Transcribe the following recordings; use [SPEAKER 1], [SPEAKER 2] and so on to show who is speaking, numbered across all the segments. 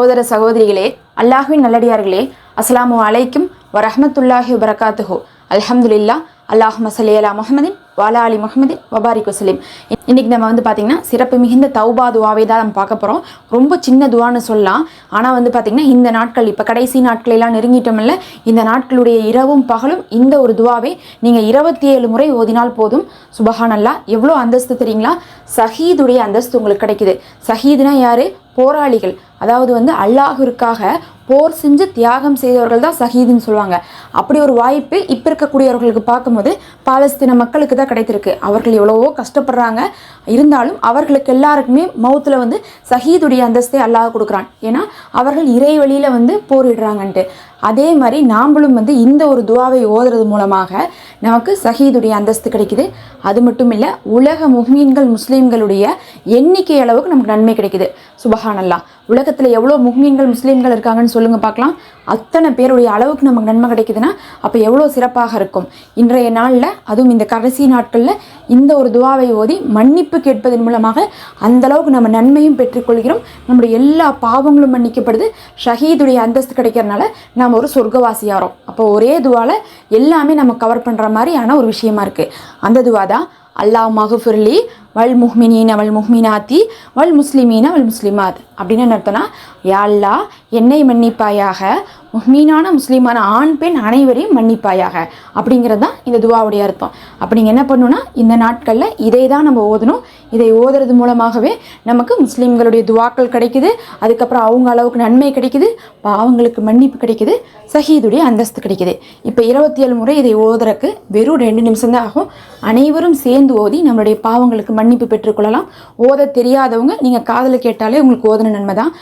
[SPEAKER 1] சகோதர சகோதரிகளே அல்லாஹுவின் நல்லடியார்களே அஸ்லாமு அலைக்கும் வரஹமத்துல்லாஹி வரகாத்துஹோ அல்ஹம்துலில்லா அல்லாஹ் மசலி அலா வாலா அலி முகமது வபாரிக் வசலிம் இன்னைக்கு நம்ம வந்து பார்த்திங்கன்னா சிறப்பு மிகுந்த தௌபா துவாவை தான் நம்ம பார்க்க போகிறோம் ரொம்ப சின்ன துவான்னு சொல்லலாம். ஆனால் வந்து பார்த்திங்கன்னா இந்த நாட்கள் இப்போ கடைசி நாட்களெல்லாம் நெருங்கிட்டோம்ல இந்த நாட்களுடைய இரவும் பகலும் இந்த ஒரு துவாவை நீங்கள் இருபத்தி ஏழு முறை ஓதினால் போதும். சுபஹானல்லா எவ்வளோ அந்தஸ்து தெரியுங்களா? சஹீதுடைய அந்தஸ்து உங்களுக்கு கிடைக்குது. சஹீதுனா யாரு? போராளிகள். அதாவது வந்து அல்லாஹிற்காக போர் செஞ்சு தியாகம் செய்தவர்கள் தான் சஹீதுன்னு சொல்லுவாங்க. அப்படி ஒரு வாய்ப்பு இப்போ இருக்கக்கூடியவர்களுக்கு பார்க்கும்போது பாலஸ்தீன மக்களுக்கு தான் கிடைத்திருக்கு. அவர்கள் எவ்வளவோ கஷ்டப்படுறாங்க. இருந்தாலும் அவர்களுக்கு எல்லாருக்குமே மௌத்தில் வந்து சஹீதுடைய அந்தஸ்தை அல்லாஹ் கொடுக்குறான். ஏன்னா அவர்கள் இறை வழியில் வந்து போரிடுறாங்கன்ட்டு. அதே மாதிரி நாம்ளும் வந்து இந்த ஒரு துவாவை ஓதுறது மூலமாக நமக்கு சஹீதுடைய அந்தஸ்து கிடைக்குது. அது மட்டும் இல்லை உலக முஹ்மீன்கள் முஸ்லீம்களுடைய எண்ணிக்கை அளவுக்கு நமக்கு நன்மை கிடைக்குது. சுபஹானல்லா உலகத்தில் எவ்வளோ முஹ்மீன்கள் முஸ்லீம்கள் இருக்காங்கன்னு சொல்லுங்கள் பார்க்கலாம். அத்தனை பேருடைய அளவுக்கு நமக்கு நன்மை கிடைக்குதுன்னா அப்போ எவ்வளோ சிறப்பாக இருக்கும். இன்றைய நாளில் அதுவும் இந்த கடைசி நாட்களில் இந்த ஒரு துவாவை ஓதி மன்னிப்பு கேட்பதன் மூலமாக அந்த அளவுக்கு நம்ம நன்மையும் பெற்றுக்கொள்கிறோம். நம்முடைய எல்லா பாவங்களும் மன்னிக்கப்படுது. ஷஹீதுடைய அந்தஸ்து கிடைக்கிறனால நாம் ஒரு சொர்க்கவாசியாகிறோம். அப்போ ஒரே துவாவில் எல்லாமே நம்ம கவர் பண்ணுற மாதிரியான ஒரு விஷயமா இருக்குது அந்த துவா தான் அல்லாஹ் மகுஃபிர்லி வல் முஹ்மினீன வல் முஹ்மினாத்தி வல் முஸ்லிமீன வல் முஸ்லிமாத். அப்படின்னு என்ன அர்த்தம்னா யா அல்லா என்னை மன்னிப்பாயாக மீனான முஸ்லீமான ஆண் பெண் அனைவரையும் மன்னிப்பாயாக. அப்படிங்கிறது தான் இந்த துவாவுடைய அர்த்தம். அப்போ நீங்கள் என்ன பண்ணணும்னா இந்த நாட்களில் இதை தான் நம்ம ஓதணும். இதை ஓதுறது மூலமாகவே நமக்கு முஸ்லீம்களுடைய துவாக்கள் கிடைக்குது. அதுக்கப்புறம் அவங்க அளவுக்கு நன்மை கிடைக்குது. பாவங்களுக்கு மன்னிப்பு கிடைக்குது. சஹீதுடைய அந்தஸ்து கிடைக்குது. இப்போ இருபத்தி ஏழு முறை இதை ஓதுறதுக்கு வெறும் ரெண்டு நிமிஷம் தான் ஆகும். அனைவரும் சேர்ந்து ஓதி நம்மளுடைய பாவங்களுக்கு மன்னிப்பு பெற்றுக்கொள்ளலாம் ஓத தெரியாதவங்க நீங்கள் காதில் கேட்டாலே உங்களுக்கு ஓதுன நன்மை தான்.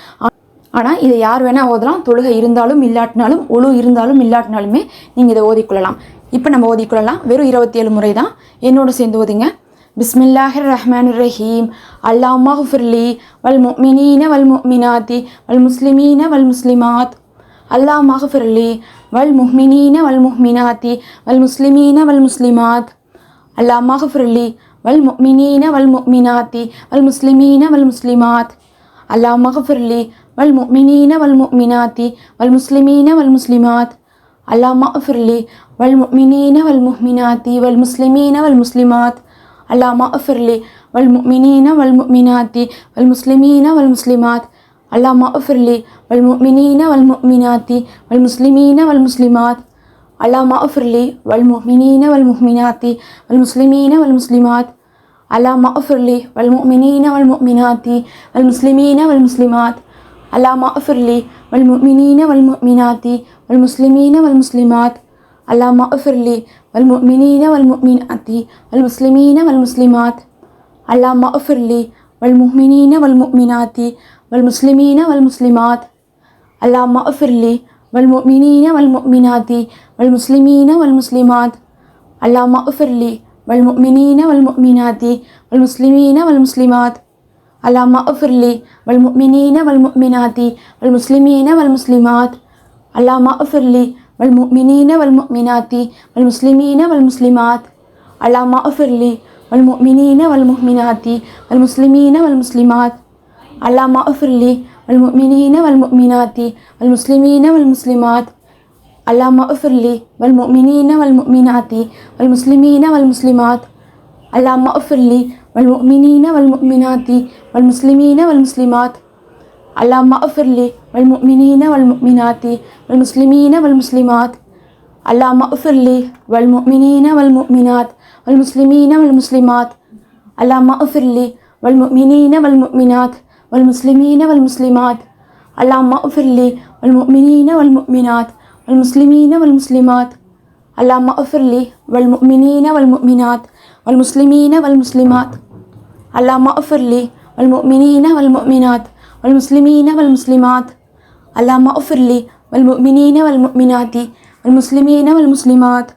[SPEAKER 1] ஆனால் இதை யார் வேணால் ஓதலாம். தொழுகை இருந்தாலும் இல்லாட்டினாலும் ஒழு இருந்தாலும் இல்லாட்டினாலுமே நீங்கள் இதை ஓதிக்கொள்ளலாம் இப்போ நம்ம ஓதிக்கொள்ளலாம் வெறும் இருபத்தி ஏழு முறை தான். என்னோட சேர்ந்து ஓதிங்க. பிஸ்மில்லாஹிர் ரஹ்மான் ரஹீம் அல்லா ஃபிர்லி வல் முமினீன வல் முஃமினாத்தி வல் முஸ்லிமீன வல் முஸ்லிமாத். அல்லா மஹ்ஃபிர்லி வல் முஹ்மினீன வல் முஹ்மினாத்தி வல் முஸ்லிமீன வல் முஸ்லிமாத். அல்லா மஹ்ஃபிர்லி வல் முமினீன வல் முஃமினாத்தி வல் முஸ்லிமீன வல் முஸ்லிமாத். அல்லாஹ் மஹ்ஃபிர்லி والمؤمنين والمؤمنات والمسلمين والمسلمات. اللهم اغفر لي والمؤمنين والمؤمنات والمسلمين والمسلمات. اللهم اغفر لي والمؤمنين والمؤمنات والمسلمين والمسلمات. اللهم اغفر لي والمؤمنين والمؤمنات والمسلمين والمسلمات. اللهم اغفر لي والمؤمنين والمؤمنات والمسلمين والمسلمات. اللهم اغفر لي والمؤمنين والمؤمنات والمسلمين والمسلمات. اللهم اغفر لي والمؤمنين والمؤمنات والمسلمين والمسلمات. اللهم اغفر لي والمؤمنين والمؤمنات والمسلمين والمسلمات. اللهم اغفر لي والمؤمنين والمؤمنات والمسلمين والمسلمات. اللهم اغفر لي والمؤمنين والمؤمنات والمسلمين والمسلمات. اللهم اغفر لي والمؤمنين والمؤمنات والمسلمين والمسلمات. اللهم اغفر لي والمؤمنين والمؤمنات والمسلمين والمسلمات. اللهم اغفر لي والمؤمنين والمؤمنات والمسلمين والمسلمات. اللهم اغفر لي والمؤمنين والمؤمنات والمسلمين والمسلمات. اللهم اغفر لي والمؤمنين والمؤمنات والمسلمين والمسلمات. اللهم اغفر لي والمؤمنين والمؤمنات والمسلمين والمسلمات. اللهم اغفر لي والمؤمنين والمؤمنات والمسلمين والمسلمات. اللهم اغفر لي والمؤمنين والمؤمنات والمسلمين والمسلمات. اللهم اغفر لي والمؤمنين والمؤمنات والمسلمين والمسلمات. اللهم اغفر لي والمؤمنين والمؤمنات والمسلمين والمسلمات. اللهم اغفر لي والمؤمنين والمؤمنات والمسلمين والمسلمات. اللهم اغفر لي والمؤمنين والمؤمنات والمسلمين والمسلمات. اللهم اغفر لي والمؤمنين والمؤمنات والمسلمين والمسلمات اللهم اغفر لي والمؤمنين والمؤمنات والمسلمين والمسلمات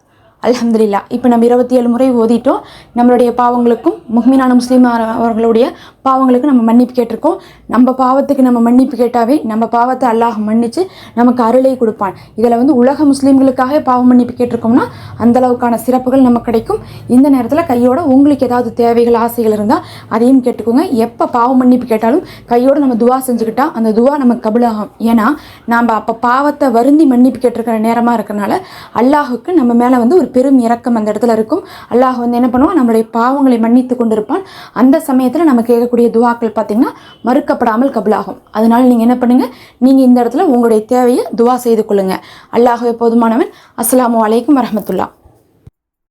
[SPEAKER 1] அலமதுல்லா இப்போ நம்ம இருபத்தி ஏழு முறை ஓதிட்டோம். நம்மளுடைய பாவங்களுக்கும் முஹ்மினான முஸ்லீம் அவர்களுடைய பாவங்களுக்கு நம்ம மன்னிப்பு கேட்டிருக்கோம். நம்ம பாவத்துக்கு நம்ம மன்னிப்பு கேட்டாவே நம்ம பாவத்தை அல்லாஹ் மன்னிச்சு நமக்கு அருளை கொடுப்பான். இதில் வந்து உலக முஸ்லீம்களுக்காக பாவ மன்னிப்பு கேட்டிருக்கோம்னா அந்த அளவுக்கான சிறப்புகள் நமக்கு கிடைக்கும். இந்த நேரத்தில் கையோட உங்களுக்கு ஏதாவது தேவைகள் ஆசைகள் இருந்தால் அதையும் கேட்டுக்கோங்க. எப்போ பாவ மன்னிப்பு கேட்டாலும் கையோடு நம்ம துவா செஞ்சுக்கிட்டால் அந்த துவா நமக்கு கபுலாகும். ஏன்னா நாம் அப்போ பாவத்தை வருந்தி மன்னிப்பு கேட்டிருக்கிற நேரமாக இருக்கிறனால அல்லாஹுக்கு நம்ம மேலே வந்து ஒரு பெரும் இறக்கம் அந்த இடத்துல இருக்கும். அல்லாஹ் வந்து என்ன பண்ணுவான்? நம்மளுடைய பாவங்களை மன்னித்து கொண்டிருப்பான். அந்த சமயத்தில் நம்ம கேட்கக்கூடிய துவாக்கள் பார்த்திங்கன்னா மறுக்கப்படாமல் கபுலாகும். அதனால் நீங்கள் என்ன பண்ணுங்கள் நீங்கள் இந்த இடத்துல உங்களுடைய தேவையை துவா செய்து கொள்ளுங்கள் அல்லாஹுவே போதுமானவன். அஸ்லாம் அலைக்கும் வரமத்துல்லா